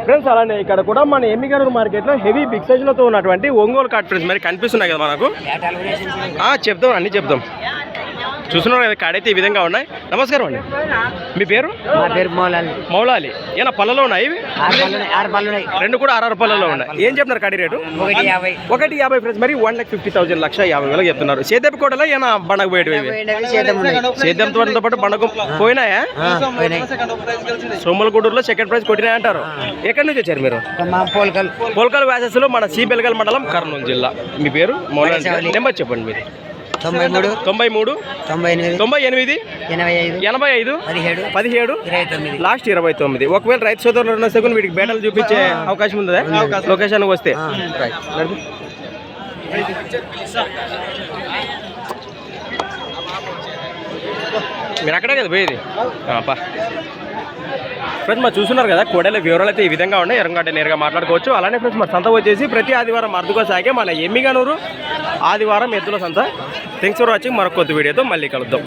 Friends అలానే ఇక్కడ కూడా మన ఎమ్మిగనూరు మార్కెట్లో హెవీ బిగ్ సైజులతో ఉన్నటువంటి ఒంగోలు కార్డ్ ఫ్రెండ్స్ మరి కనిపిస్తున్నాయి కదా మనకు? ఆ, చెప్దాం అన్ని చెప్దాం. చూస్తున్నారు కదా కాడైతే ఈ విధంగా ఉన్నాయి. నమస్కారం అండి. మీ పేరు? మా పేరు మౌలాలి. మౌలాలి. ఏనా పళ్ళలో ఉన్నాయి ఇవి? ఆరు పళ్ళు ఉన్నాయి ఆరు రెండు కూడా ఆర్ఆర్ పళ్ళలో ఉన్నాయి. ఏం చెప్తున్నారు కాడి రేటు? ఒకటి యాభై. ఒకటి యాభై ఫ్రెండ్స్ మరి వన్ లాక్ ఫిఫ్టీ థౌసండ్ లక్ష యాభై వేలకు చెప్తున్నారు. సేదపు కోటలో ఏనా బండకు పోయేటివి ఇవి? పోయినవి చేతం ఉన్నాయి. సేద్యం తోటతో పాటు బండకు పోయినాయా? ఆ, పోయినాయి. సోమలగూడూరులో సెకండ్ ప్రైజ్ కొట్టినాయి అంటారు ఎక్కడి నుంచి వచ్చారు మీరు? మా పోలకలు. పోల్కల్ వ్యాసెస్లో మన సిబెల్గల్ మండలం కర్నూలు జిల్లా. మీ పేరు? మౌలాలి. నెంబర్ చెప్పండి మీరు. తొంభై మూడు తొంభై మూడు తొంభై ఎనిమిది తొంభై ఎనిమిది ఎనభై ఐదు ఎనభై ఐదు పదిహేడు పదిహేడు ఇరవై తొమ్మిది. లాస్ట్ ఇరవై తొమ్మిది. ఒకవేళ రైతు సోదరులు ఉన్న సెకండ్ వీటికి బేటలు చూపించే అవకాశం ఉందా? లొకేషన్ వస్తే రైట్ నడుపు. మీరు అక్కడే కదా పోయేది? పా. ఫ్రెండ్స్ మరి చూస్తున్నారు కదా కోడెల వివరాలు అయితే ఈ విధంగా ఉన్నాయి. ఎరంగంట నేరుగా మాట్లాడుకోవచ్చు. అలానే ఫ్రెండ్స్ మరి సంత వచ్చేసి ప్రతి ఆదివారం అర్థకో సాగే మన ఎమ్మిగానూరు ఆదివారం ఎద్దుల సంత. థ్యాంక్స్ ఫర్ వాచింగ్ మరొక కొత్త వీడియోతో మళ్ళీ కలుద్దాం.